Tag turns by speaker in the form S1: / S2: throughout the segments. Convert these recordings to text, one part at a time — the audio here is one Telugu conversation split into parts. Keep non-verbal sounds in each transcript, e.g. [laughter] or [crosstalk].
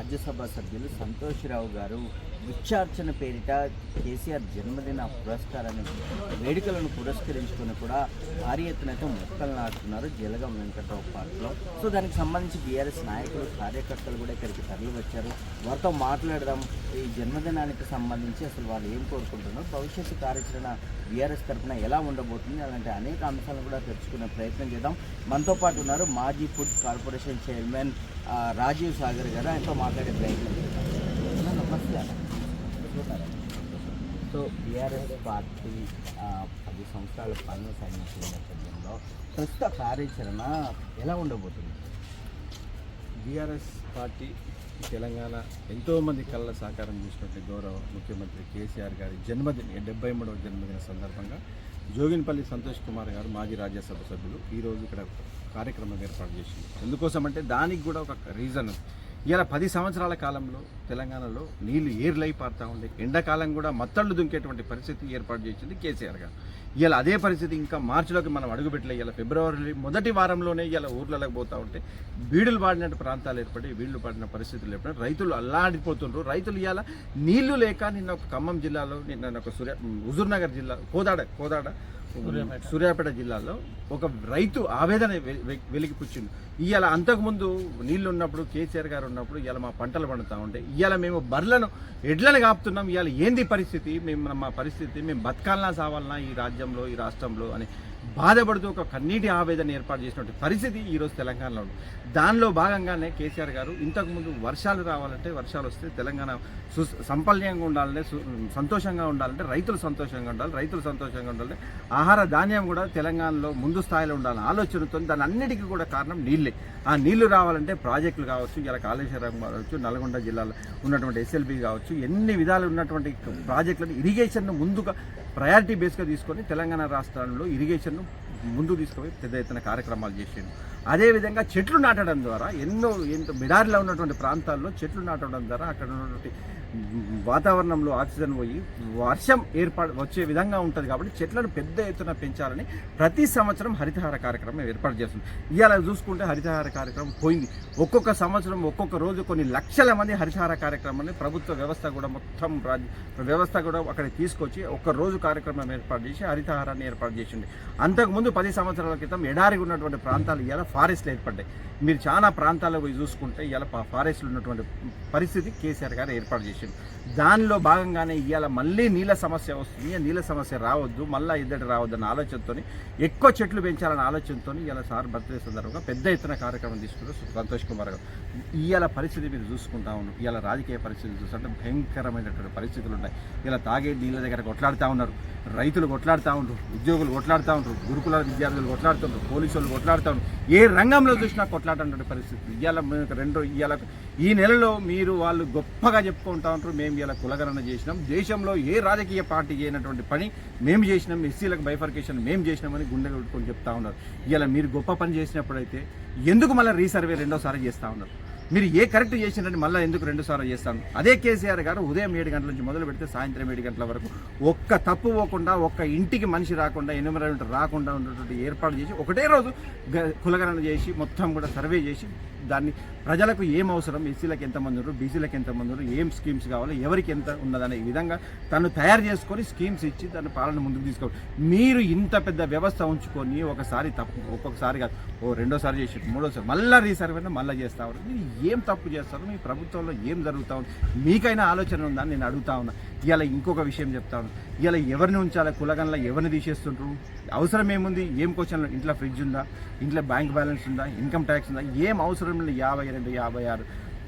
S1: రాజ్యసభ సభ్యులు సంతోష్రావు గారు వృక్షార్చన పేరిట కేసీఆర్ జన్మదిన పురస్కారాన్ని వేడుకలను పురస్కరించుకుని కూడా భారీ ఎత్తున అయితే మొక్కలు నాటుతున్నారు జలగం వెంకట్రావు పార్క్లో. సో దానికి సంబంధించి బీఆర్ఎస్ నాయకులు కార్యకర్తలు కూడా ఇక్కడికి తరలి వచ్చారు వారితో మాట్లాడదాం. ఈ జన్మదినానికి సంబంధించి అసలు వాళ్ళు ఏం కోరుకుంటున్నారు? భవిష్యత్తు కార్యాచరణ బీఆర్ఎస్ తరఫున ఎలా ఉండబోతుంది? అలాంటి అనేక అంశాలను కూడా తెచ్చుకునే ప్రయత్నం చేద్దాం. మనతో పాటు ఉన్నారు మాజీ food corporation chairman Rajiv Sagar garu ఆయనతో మాట్లాడే ప్రయత్నం. నమస్తే సో బీఆర్ఎస్ పార్టీ పది సంవత్సరాల పనులు సాగించిన నేపథ్యంలో ప్రస్తుత కార్యాచరణ ఎలా ఉండబోతుంది?
S2: బీఆర్ఎస్ పార్టీ తెలంగాణ ఎంతోమంది కళ్ళ సాకారం చేసినటువంటి గౌరవ ముఖ్యమంత్రి కేసీఆర్ గారి జన్మదిన డెబ్బై మూడవ జన్మదిన సందర్భంగా జోగిన్పల్లి సంతోష్ కుమార్ గారు మాజీ రాజ్యసభ సభ్యులు. ఈరోజు ఇక్కడ కార్యక్రమం ఏర్పాటు చేసింది. ఎందుకోసం అంటే దానికి కూడా ఒక రీజన్ ఇలా పది సంవత్సరాల కాలంలో తెలంగాణలో నీళ్ళు ఏర్లై పారుతూ ఉండే ఎండాకాలం కూడా మత్తళ్ళు దుంకేటువంటి పరిస్థితి ఏర్పాటు చేసింది కేసీఆర్ గారు. ఇలా అదే పరిస్థితి ఇంకా మార్చిలోకి మనం అడుగుపెట్టలే ఇలా ఫిబ్రవరి మొదటి వారంలోనే ఇలా ఊర్లలోకి పోతూ ఉంటే బీడులు పాడినట్టు ప్రాంతాలు ఏర్పడి వీళ్ళు పడిన పరిస్థితులు ఏర్పడి రైతులు అల్లాడిపోతుండ్రు. రైతులు ఇవాళ నీళ్ళు లేక నిన్న ఒక ఖమ్మం జిల్లాలో నిన్న ఒక సూర్య హుజూర్నగర్ జిల్లా కోదాడ కోదాడ సూర్యాపేట. జిల్లాలో ఒక రైతు ఆవేదన వె- వె- వెలిగిపుచ్చింది ఇవాళ అంతకుముందు నీళ్ళు ఉన్నప్పుడు కేసీఆర్ గారు ఉన్నప్పుడు ఇవాళ మా పంటలు పండుతూ ఉంటాయి ఇవాళ మేము బర్లను ఎడ్లను కాపుతున్నాం. ఇవాళ ఏంది పరిస్థితి? మేము మా పరిస్థితి మేము బతకాలనా సావాలనా ఈ రాజ్యంలో ఈ రాష్ట్రంలో అని బాధపడుతూ ఒక కన్నీటి ఆవేదన ఏర్పాటు చేసినటువంటి పరిస్థితి ఈరోజు తెలంగాణలో ఉంది. దానిలో భాగంగానే కేసీఆర్ గారు ఇంతకుముందు వర్షాలు రావాలంటే వర్షాలు వస్తే తెలంగాణ సు సంపల్యంగా ఉండాలంటే సు- సంతోషంగా ఉండాలంటే రైతులు సంతోషంగా ఉండాలి రైతులు సంతోషంగా ఉండాలి. ఆహార ధాన్యం కూడా తెలంగాణలో ముందు స్థాయిలో ఉండాలని ఆలోచనతో దాని అన్నిటికీ కూడా కారణం నీళ్ళే. ఆ నీళ్ళు రావాలంటే ప్రాజెక్టులు కావచ్చు ఇలా కాళేశ్వరం కావచ్చు నల్గొండ జిల్లాలో ఉన్నటువంటి ఎస్ఎల్బి కావచ్చు ఎన్ని విధాలు ఉన్నటువంటి ప్రాజెక్టులను ఇరిగేషన్ను ముందుగా ప్రయారిటీ బేస్గా తీసుకొని తెలంగాణ రాష్ట్రంలో ఇరిగేషన్ను ముందు తీసుకుపోయి పెద్ద ఎత్తున కార్యక్రమాలు చేసిండు. అదేవిధంగా చెట్లు నాటడం ద్వారా ఎన్నో ఎంత బిడారిలో ఉన్నటువంటి ప్రాంతాల్లో చెట్లు నాటడం ద్వారా అక్కడ ఉన్నటువంటి వాతావరణంలో ఆక్సిజన్ పోయి వర్షం ఏర్పాటు వచ్చే విధంగా ఉంటుంది కాబట్టి చెట్లను పెద్ద ఎత్తున పెంచాలని ప్రతి సంవత్సరం హరితహార కార్యక్రమం ఏర్పాటు చేస్తుంది. ఇవాళ చూసుకుంటే హరితహార కార్యక్రమం పోయింది. ఒక్కొక్క సంవత్సరం ఒక్కొక్క రోజు కొన్ని లక్షల మంది హరితహార కార్యక్రమాన్ని ప్రభుత్వ వ్యవస్థ కూడా మొత్తం రాజ్య వ్యవస్థ కూడా అక్కడికి తీసుకొచ్చి ఒక్క రోజు కార్యక్రమం ఏర్పాటు చేసి హరితహారాన్ని ఏర్పాటు చేసింది. అంతకుముందు పది సంవత్సరాల క్రితం ఎడారిగా ఉన్నటువంటి ప్రాంతాలు ఇవాళ ఫారెస్ట్లు ఏర్పడ్డాయి. మీరు చాలా ప్రాంతాల్లో పోయి చూసుకుంటే ఇవాళ ఫారెస్ట్లు ఉన్నటువంటి పరిస్థితి కేసీఆర్ గారు ఏర్పాటు చేసింది. దానిలో భాగంగానే ఇవాళ మళ్ళీ నీళ్ళ సమస్య వస్తుంది. నీళ్ళ సమస్య రావద్దు మళ్ళీ ఇద్దరు రావద్దు అన్న ఆలోచనతో ఎక్కువ చెట్లు పెంచాలన్న ఆలోచనతో ఇవాళ సార్ బర్త్డే సందర్భంగా పెద్ద ఎత్తున కార్యక్రమం తీసుకున్నారు సంతోష్ కుమార్ గారు. ఇవాళ పరిస్థితి మీరు చూసుకుంటా ఉన్నాం ఇవాళ రాజకీయ పరిస్థితి చూస్తుంటే భయంకరమైనటువంటి పరిస్థితులు ఉన్నాయి. ఇలా తాగే నీళ్ళ దగ్గర కొట్లాడుతూ ఉన్నారు. రైతులు కొట్లాడుతూ ఉంటారు ఉద్యోగులు కొట్లాడుతూ ఉంటారు గురుకుల విద్యార్థులు కొట్లాడుతుంటారు పోలీసు వాళ్ళు కొట్లాడుతూ ఉంటారు ఏ రంగంలో చూసినా కొట్లాడటువంటి పరిస్థితి. ఇవాళ రెండు ఇవాళ ఈ నెలలో మీరు వాళ్ళు గొప్పగా చెప్పుకుంటారు చేస్తూ ఉంటారు మేము ఇలా కులగణన చేసినాం. దేశంలో ఏ రాజకీయ పార్టీ చేయనటువంటి పని మేము చేసినాం. ఎస్సీలకు బైఫర్కేషన్ మేము చేసినామని గుండె కొట్టుకొని చెప్తా ఉన్నారు. ఇలా మీరు గొప్ప పని చేసినప్పుడైతే ఎందుకు మళ్ళీ రీసర్వే రెండోసారి చేస్తూ ఉన్నారు? మీరు ఏ కరెక్ట్ చేసినట్టు మళ్ళీ ఎందుకు రెండుసార్లు చేస్తాను అదే కేసీఆర్ గారు ఉదయం ఏడు గంటల నుంచి మొదలు పెడితే సాయంత్రం ఏడు గంటల వరకు ఒక్క తప్పు పోకుండా ఒక్క ఇంటికి మనిషి రాకుండా ఎనిమిది రాకుండా ఉన్నటువంటి ఏర్పాటు చేసి ఒకటే రోజు కులగణన చేసి మొత్తం కూడా సర్వే చేసి దాన్ని ప్రజలకు ఏం అవసరం ఎస్సీలకు ఎంతమంది ఉన్నారు బీసీలకు ఎంతమంది ఉన్నారు ఏం స్కీమ్స్ కావాలి ఎవరికి ఎంత ఉన్నదనే విధంగా తను తయారు చేసుకొని స్కీమ్స్ ఇచ్చి తన పాలన ముందుకు తీసుకోవాలి మీరు ఇంత పెద్ద వ్యవస్థ ఉంచుకొని ఒకసారి తప్పు ఒక్కొక్కసారి కాదు ఓ రెండోసారి చేసి మూడోసారి మళ్ళీ రీసర్వే మళ్ళీ చేస్తా ఉన్నారు. మీరు ఏం తప్పు చేస్తారు మీ ప్రభుత్వంలో ఏం జరుగుతూ ఉంది మీకైనా ఆలోచన ఉందా నేను అడుగుతా ఉన్నా. ఇలా ఇంకొక విషయం చెప్తా ఉన్నా. ఇలా ఎవరిని ఉంచాలి కులగంలో ఎవరిని తీసేస్తుంటారు అవసరం ఏముంది? ఏం క్వశ్చన్ ఇంట్లో ఫ్రిడ్జ్ ఉందా? ఇంట్లో బ్యాంక్ బ్యాలెన్స్ ఉందా? ఇన్కమ్ ట్యాక్స్ ఉందా? ఏం అవసరం లేదు యాభై రెండు యాభై ఆరు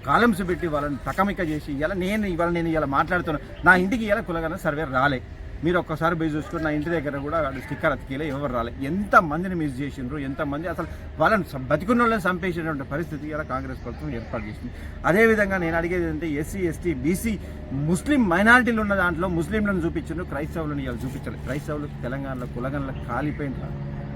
S2: కాలమ్స్ పెట్టి వాళ్ళని తకమిక చేసి ఇలా నేను ఇవాళ నేను ఇలా మాట్లాడుతున్నాను నా ఇంటికి ఇలా కులగన సర్వే రాలే. మీరు ఒక్కసారి పోయి చూసుకుని నా ఇంటి దగ్గర కూడా స్టిక్కర్ అతికేలే ఎవరు రాలే. ఎంత మందిని మిస్ చేసిండ్రు ఎంతమంది అసలు వాళ్ళని బతికున్న వాళ్ళని చంపేసినటువంటి పరిస్థితి ఇలా కాంగ్రెస్ ప్రభుత్వం ఏర్పాటు చేసింది. అదేవిధంగా నేను అడిగేది ఏంటంటే ఎస్సీ ఎస్టీ బీసీ ముస్లిం మైనారిటీలు ఉన్న దాంట్లో ముస్లింలను చూపించారు క్రైస్తవులను ఇవాళ చూపించాలి. క్రైస్తవులు తెలంగాణలో కులగనలో కాలిపోయిన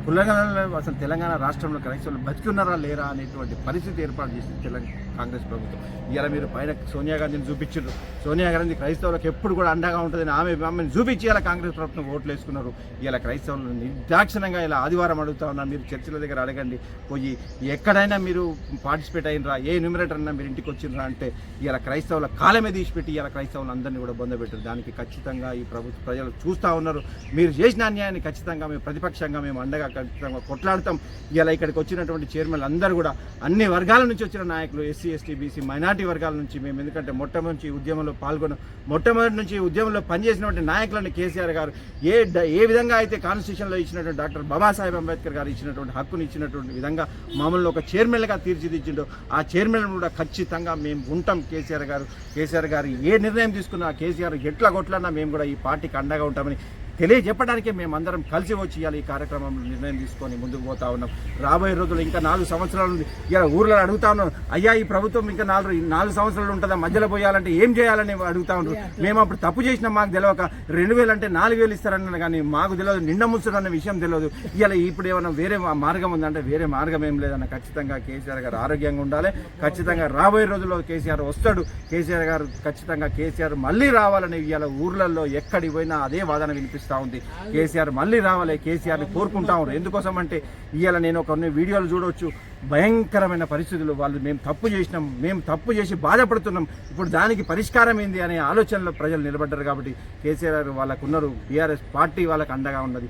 S2: తెలంగాణలో అసలు తెలంగాణ రాష్ట్రంలో క్రైస్తవులు బతికున్నారా లేరా అనేటువంటి పరిస్థితి ఏర్పాటు చేసింది తెలంగాణ కాంగ్రెస్ ప్రభుత్వం. ఇలా మీరు పైన సోనియా గాంధీని చూపించారు. సోనియా గాంధీ క్రైస్తవులకు ఎప్పుడు కూడా అండగా ఉంటుందని ఆమె ఆమెను చూపించి ఇలా కాంగ్రెస్ ప్రభుత్వం ఓట్లు వేసుకున్నారు. ఇలా క్రైస్తవులు నిర్దాక్షిణంగా ఇలా ఆదివారం అడుగుతా ఉన్నా మీరు చర్చిల దగ్గర అడగండి. పోయి ఎక్కడైనా మీరు పార్టిసిపేట్ అయినరా? ఏ న్యూమినేటర్ అన్నా మీరు ఇంటికి వచ్చినరా అంటే ఇలా క్రైస్తవుల కాలమే తీసిపెట్టి ఇలా క్రైస్తవులు అందరినీ కూడా బొందబెట్టారు దానికి ఖచ్చితంగా ఈ ప్రభుత్వ ప్రజలు చూస్తూ ఉన్నారు. మీరు చేసిన అన్యాయాన్ని ఖచ్చితంగా మేము ప్రతిపక్షంగా మేము అండగా ఖచ్చితంగా కొట్లాడతాం. ఇలా ఇక్కడికి వచ్చినటువంటి చైర్మన్లు అందరూ కూడా అన్ని వర్గాల నుంచి వచ్చిన నాయకులు ఎస్సీ ఎస్టీ బీసీ మైనార్టీ వర్గాల నుంచి మేము ఎందుకంటే మొట్టమొదటి ఉద్యమంలో పాల్గొన్న. మొట్టమొదటి నుంచి ఉద్యమంలో పనిచేసినటువంటి నాయకులను కేసీఆర్ గారు ఏ డ- ఏ విధంగా అయితే కాన్స్టిట్యూషన్లో ఇచ్చినటువంటి డాక్టర్ బాబాసాహెబ్ అంబేద్కర్ గారు ఇచ్చినటువంటి హక్కును ఇచ్చినటువంటి విధంగా మమ్మల్ని ఒక చైర్మన్గా తీర్చిదిద్చిండో ఆ చైర్మన్ కూడా ఖచ్చితంగా మేము ఉంటాం కేసీఆర్ గారు. కేసీఆర్ గారు ఏ నిర్ణయం తీసుకున్నా కేసీఆర్ ఎట్లా కొట్లన్నా మేము కూడా ఈ పార్టీకి అండగా ఉంటామని తెలియజెప్పడానికే మేమందరం కలిసి వచ్చి ఇవాళ ఈ కార్యక్రమంలో నిర్ణయం తీసుకొని ముందుకు పోతా ఉన్నాం. రాబోయే రోజులు ఇంకా నాలుగు సంవత్సరాలు ఇలా ఊర్లో అడుగుతా ఉన్నాం అయ్యా ఈ ప్రభుత్వం ఇంకా నాలుగు నాలుగు సంవత్సరాలు ఉంటుందా? మధ్యలో పోయాలంటే ఏం చేయాలని అడుగుతా ఉన్నారు మేము అప్పుడు తప్పు చేసినా మాకు తెలియక రెండు వేలు అంటే నాలుగు వేలు ఇస్తారన్న కానీ మాకు తెలియదు నిండా ముసురు అన్న విషయం తెలియదు ఇలా ఇప్పుడు ఏమైనా వేరే మార్గం ఉందంటే వేరే మార్గం ఏం లేదన్న ఖచ్చితంగా కేసీఆర్ గారు ఆరోగ్యంగా ఉండాలి. ఖచ్చితంగా రాబోయే రోజుల్లో కేసీఆర్ వస్తాడు. కేసీఆర్ గారు ఖచ్చితంగా కేసీఆర్ మళ్ళీ రావాలని ఇవాళ ఊర్లలో ఎక్కడికి పోయినా అదే వాదన వినిపిస్తూ ఉంది. కేసీఆర్ మళ్ళీ రావాలి కేసీఆర్ని కోరుకుంటా ఉన్నారు. ఎందుకోసం అంటే ఇవాళ నేను కొన్ని వీడియోలు చూడవచ్చు భయంకరమైన పరిస్థితులు. వాళ్ళు మేము తప్పు చేసినాం మేము తప్పు చేసి బాధపడుతున్నాం. ఇప్పుడు దానికి పరిష్కారం ఏంది అనే ఆలోచనలో ప్రజలు నిలబడ్డారు కాబట్టి కేసీఆర్ వాళ్ళకు ఉన్నారు బీఆర్ఎస్ పార్టీ వాళ్ళకు అండగా ఉన్నది.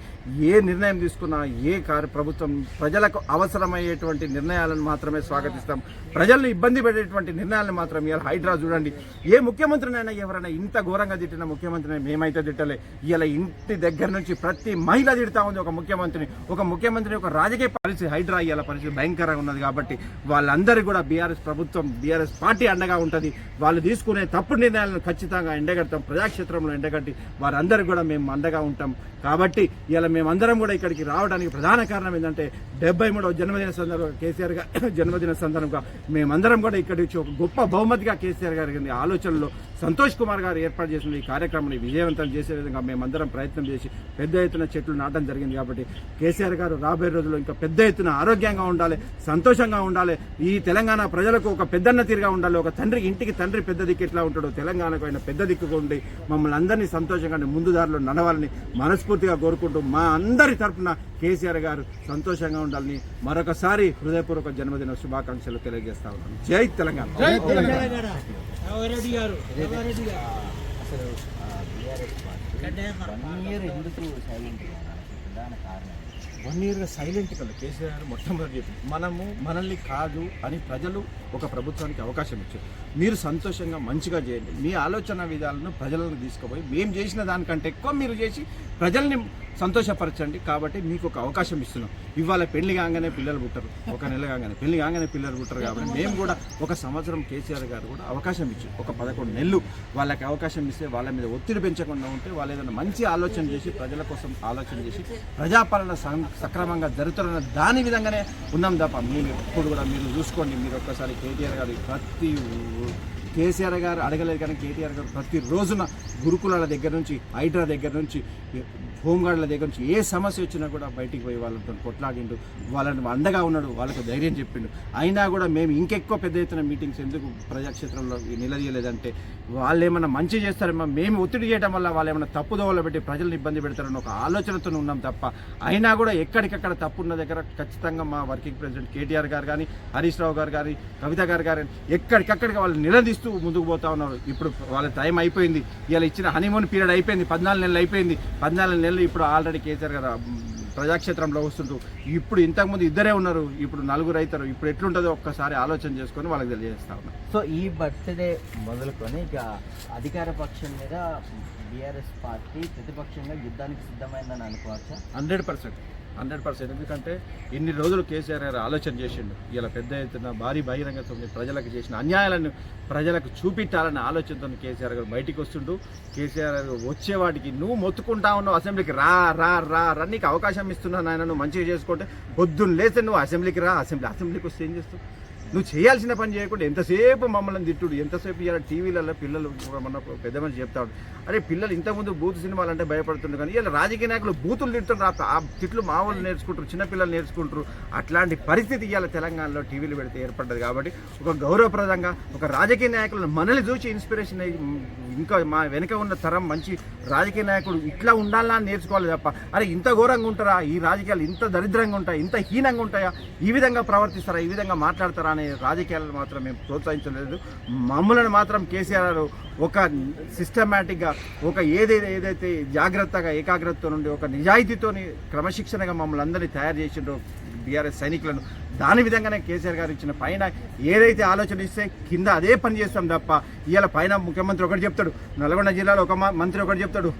S2: ఏ నిర్ణయం తీసుకున్నా ఏ కార్య ప్రభుత్వం ప్రజలకు అవసరమయ్యేటువంటి నిర్ణయాలను మాత్రమే స్వాగతిస్తాం. ప్రజల్ని ఇబ్బంది పెట్టేటువంటి నిర్ణయాలను మాత్రం ఇవాళ హైడ్రా చూడండి. ఏ ముఖ్యమంత్రినైనా ఎవరైనా ఇంత ఘోరంగా తిట్టిన ముఖ్యమంత్రిని మేమైతే తిట్టలే. ఇలా ఇంటి దగ్గర నుంచి ప్రతి మహిళ తిడతా ఉంది ఒక ముఖ్యమంత్రిని. ఒక ముఖ్యమంత్రిని ఒక రాజకీయ పరిస్థితి హైడ్రా ఇవాళ పరిస్థితి భయంకరంగా ఉన్నది కాబట్టి వాళ్ళందరికీ కూడా బీఆర్ఎస్ ప్రభుత్వం బీఆర్ఎస్ పార్టీ అండగా ఉంటుంది. వాళ్ళు తీసుకునే తప్పుడు నిర్ణయాలను ఖచ్చితంగా ఎండగడతాం. ప్రజాక్షేత్రంలో ఎండగట్టి వారందరూ కూడా మేము అండగా ఉంటాం. కాబట్టి ఇలా మేమందరం కూడా ఇక్కడికి రావడానికి ప్రధాన కారణం ఏంటంటే డెబ్బై మూడవ జన్మదిన సందర్భంగా కేసీఆర్ గారి [coughs] జన్మదిన సందర్భంగా మేమందరం కూడా ఇక్కడి నుంచి ఒక గొప్ప బహుమతిగా కేసీఆర్ గారి ఆలోచనలో సంతోష్ కుమార్ గారు ఏర్పాటు చేసిన ఈ కార్యక్రమాన్ని విజయవంతం చేసే విధంగా మేమందరం ప్రయత్నం చేసి పెద్ద ఎత్తున చెట్లు నాటడం జరిగింది కాబట్టి కేసీఆర్ గారు రాబోయే రోజుల్లో ఇంకా పెద్ద ఎత్తున ఆరోగ్యంగా ఉండాలి సంతోషంగా ఉండాలి. ఈ తెలంగాణ ప్రజలకు ఒక పెద్దన్న తీరుగా ఉండాలి. ఒక తండ్రి ఇంటికి తండ్రి పెద్ద దిక్కు ఎట్లా ఉంటాడో తెలంగాణకు ఆయన పెద్ద దిక్కుగా ఉండి మమ్మల్ని అందరినీ సంతోషంగా ముందు దారిలో నడవాలని మనస్ఫూర్తిగా కోరుకుంటూ మా అందరి తరఫున కేసీఆర్ గారు సంతోషంగా ఉండాలని మరొకసారి హృదయపూర్వక జన్మదిన శుభాకాంక్షలు తెలియజేస్తా ఉన్నాను జై తెలంగాణ.
S3: రామారెడ్డి గారు రామారెడ్డి గారు.
S1: అసలు బీఆర్ఎస్ పార్టీ వన్ ఇయర్ ఎందుకు సైలెంట్ ప్రధాన కారణం
S2: వన్ ఇయర్గా సైలెంట్ కదా కేసీఆర్ మొట్టమొదటి చెప్పింది మనము మనల్ని కాదు అని ప్రజలు ఒక ప్రభుత్వానికి అవకాశం ఇచ్చారు. మీరు సంతోషంగా మంచిగా చేయండి. మీ ఆలోచన విధాలను ప్రజలను తీసుకుపోయి మేము చేసిన దానికంటే ఎక్కువ మీరు చేసి ప్రజల్ని సంతోషపరచండి. కాబట్టి మీకు ఒక అవకాశం ఇస్తున్నాం. ఇవాళ పెళ్ళి కాగానే పిల్లలు పుట్టరు. ఒక నెల కాగానే. పెళ్ళి కాగానే పిల్లలు పుట్టరు కాబట్టి మేము కూడా ఒక సంవత్సరం కేసీఆర్ గారు కూడా అవకాశం ఇచ్చి ఒక పదకొండు నెలలు వాళ్ళకి అవకాశం ఇస్తే వాళ్ళ మీద ఒత్తిడి పెంచకుండా ఉంటే వాళ్ళు ఏదైనా మంచి ఆలోచన చేసి ప్రజల కోసం ఆలోచన చేసి ప్రజాపాలన సక్రమంగా జరుగుతున్న దాని విధంగానే ఉన్నాం తప్ప మీరు ఎప్పుడు కూడా మీరు చూసుకోండి మీరు ఒక్కసారి కేటీఆర్ గారి ప్రతి కేసీఆర్ గారు అడగలేదు కానీ కేటీఆర్ గారు ప్రతి రోజున గురుకులాల దగ్గర నుంచి హైడ్రా దగ్గర నుంచి హోంగార్డుల దగ్గర నుంచి ఏ సమస్య వచ్చినా కూడా బయటికి పోయి వాళ్ళతో కొట్లాడిండు. వాళ్ళని అండగా ఉన్నాడు వాళ్ళకు ధైర్యం చెప్పిండు. అయినా కూడా మేము ఇంకెక్కువ పెద్ద ఎత్తున మీటింగ్స్ ఎందుకు ప్రజాక్షేత్రంలో నిలదీయలేదంటే వాళ్ళు ఏమైనా మంచి చేస్తారేమో మేము ఒత్తిడి చేయడం వల్ల వాళ్ళు ఏమైనా తప్పు దోవలు పెట్టి ప్రజలను ఇబ్బంది పెడతారని ఒక ఆలోచనతో ఉన్నాం తప్ప అయినా కూడా ఎక్కడికక్కడ తప్పు ఉన్న దగ్గర ఖచ్చితంగా మా వర్కింగ్ ప్రెసిడెంట్ కేటీఆర్ గారు కానీ హరీష్ రావు గారు కానీ కవిత గారు కానీ ఎక్కడికక్కడికి వాళ్ళు నిలదీస్తూ ముందుకు పోతా ఉన్నారు. ఇప్పుడు వాళ్ళ టైం అయిపోయింది. ఇలా ఇచ్చిన హనీమూన్ పీరియడ్ అయిపోయింది. పద్నాలుగు నెలలు అయిపోయింది. పద్నాలుగు నెలలు ఇప్పుడు ఆల్రెడీ కేసీఆర్ గారు ప్రజాక్షేత్రంలో వస్తుంటూ ఇప్పుడు ఇంతకుముందు ఇద్దరే ఉన్నారు. ఇప్పుడు నలుగురు అవుతారు. ఇప్పుడు ఎట్లుంటుందో ఒక్కసారి ఆలోచన చేసుకొని వాళ్ళకి తెలియజేస్తా ఉన్నారు
S1: సో ఈ బర్త్డే మొదలుకొని ఇక అధికార పక్షం మీద బీఆర్ఎస్ పార్టీ ప్రతిపక్షంగా యుద్ధానికి సిద్ధమైందని అనుకోవచ్చా?
S2: Hundred percent. Hundred percent. ఎందుకంటే ఇన్ని రోజులు కేసీఆర్ గారు ఆలోచన చేసిండు ఇలా పెద్ద ఎత్తున భారీ బహిరంగతో ప్రజలకు చేసిన అన్యాయాలను ప్రజలకు చూపించాలన్న ఆలోచనతో కేసీఆర్ గారు బయటికి వస్తుండు. కేసీఆర్ గారు వచ్చేవాటికి నువ్వు మొత్తుకుంటా ఉన్నావు అసెంబ్లీకి రా రా రా రా నీకు అవకాశం ఇస్తున్నాను ఆయన నువ్వు మంచిగా చేసుకుంటే పొద్దున్న లేస్తే నువ్వు అసెంబ్లీకి రా అసెంబ్లీ అసెంబ్లీకి వస్తే ఏం చేస్తావు? నువ్వు చేయాల్సిన పని చేయకుండా ఎంతసేపు మమ్మల్ని తిట్టుడు? ఎంతసేపు ఇలా టీవీలలో పిల్లలు మన పెద్ద మనిషి చెప్తాడు అరే పిల్లలు ఇంతకుముందు బూత్ సినిమాలు అంటే భయపడుతుండే కానీ ఇలా రాజకీయ నాయకులు బూతులు తిడుతున్నారు ఆ- ఆ తిట్లు మా వాళ్ళు నేర్చుకుంటారు చిన్నపిల్లలు నేర్చుకుంటారు. అట్లాంటి పరిస్థితి ఇవాళ తెలంగాణలో టీవీలు పెడితే ఏర్పడ్డది కాబట్టి ఒక గౌరవప్రదంగా ఒక రాజకీయ నాయకులను మనల్ని చూసి ఇన్స్పిరేషన్ అయ్యి ఇంకా మా వెనుక ఉన్న తరం మంచి రాజకీయ నాయకుడు ఇట్లా ఉండాలా అని నేర్చుకోవాలి తప్ప అరే ఇంత ఘోరంగా ఉంటారా? ఈ రాజకీయాలు ఇంత దరిద్రంగా ఉంటాయా? ఇంత హీనంగా ఉంటాయా? ఈ విధంగా ప్రవర్తిస్తారా? ఈ విధంగా మాట్లాడతారా? అనే రాజకీయాలను మాత్రం మేము ప్రోత్సహించలేదు మమ్మల్ని మాత్రం కేసీఆర్ ఒక సిస్టమేటిక్గా ఒక ఏదైతే ఏదైతే జాగ్రత్తగా ఏకాగ్రతతో నుండి ఒక నిజాయితీతోని క్రమశిక్షణగా మమ్మల్ని అందరినీ తయారు చేసిండ్రో బీఆర్ఎస్ సైనికులను దాని విధంగానే కేసీఆర్ గారు ఇచ్చిన పైన ఏదైతే ఆలోచన ఇస్తే కింద అదే పని చేస్తాం తప్ప ఇవాళ పైన ముఖ్యమంత్రి ఒకటి చెప్తాడు. నల్గొండ జిల్లాలో ఒక మ- మంత్రి ఒకటి చెప్తాడు.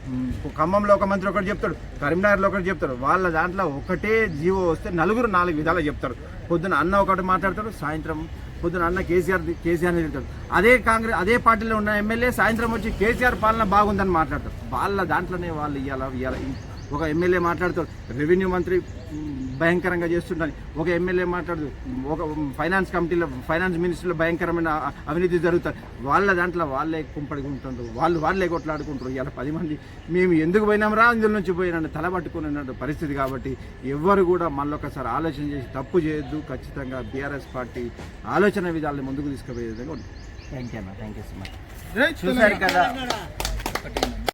S2: ఖమ్మంలో ఒక మంత్రి ఒకటి చెప్తాడు. కరీంనగర్లో ఒకటి చెప్తాడు. వాళ్ళ దాంట్లో ఒకటే జీవో వస్తే నలుగురు నాలుగు విధాలు చెప్తారు. పొద్దున అన్న ఒకటి మాట్లాడతాడు సాయంత్రం పొద్దున అన్న కేసీఆర్ కేసీఆర్ తింటాడు అదే కాంగ్రెస్ అదే పార్టీలో ఉన్న ఎమ్మెల్యే సాయంత్రం వచ్చి కేసీఆర్ పాలన బాగుందని మాట్లాడతారు వాళ్ళ దాంట్లోనే వాళ్ళు ఇవాళ ఇవాళ ఒక ఎమ్మెల్యే మాట్లాడతారు రెవెన్యూ మంత్రి భయంకరంగా చేస్తుండని ఒక ఎమ్మెల్యే మాట్లాడుతూ ఒక ఫైనాన్స్ కమిటీలో ఫైనాన్స్ మినిస్టర్లో భయంకరమైన అవినీతి జరుగుతుంది. వాళ్ళ దాంట్లో వాళ్ళే కుంపడిగా ఉంటుండ్రు వాళ్ళు వాళ్ళే కొట్లాడుకుంటారు. ఇలా పది మంది మేము ఎందుకు పోయినాంరా ఇందులో నుంచి పోయినా తలబట్టుకున్న పరిస్థితి కాబట్టి ఎవ్వరు కూడా మళ్ళొకసారి ఆలోచన చేసి తప్పు చేయొద్దు. ఖచ్చితంగా బీఆర్ఎస్ పార్టీ ఆలోచన విధాలను ముందుకు తీసుకుపోయే విధంగా ఉంటుంది.
S1: థ్యాంక్ యూ అన్న. థ్యాంక్ యూ సో మచ్ చూసారు కదా.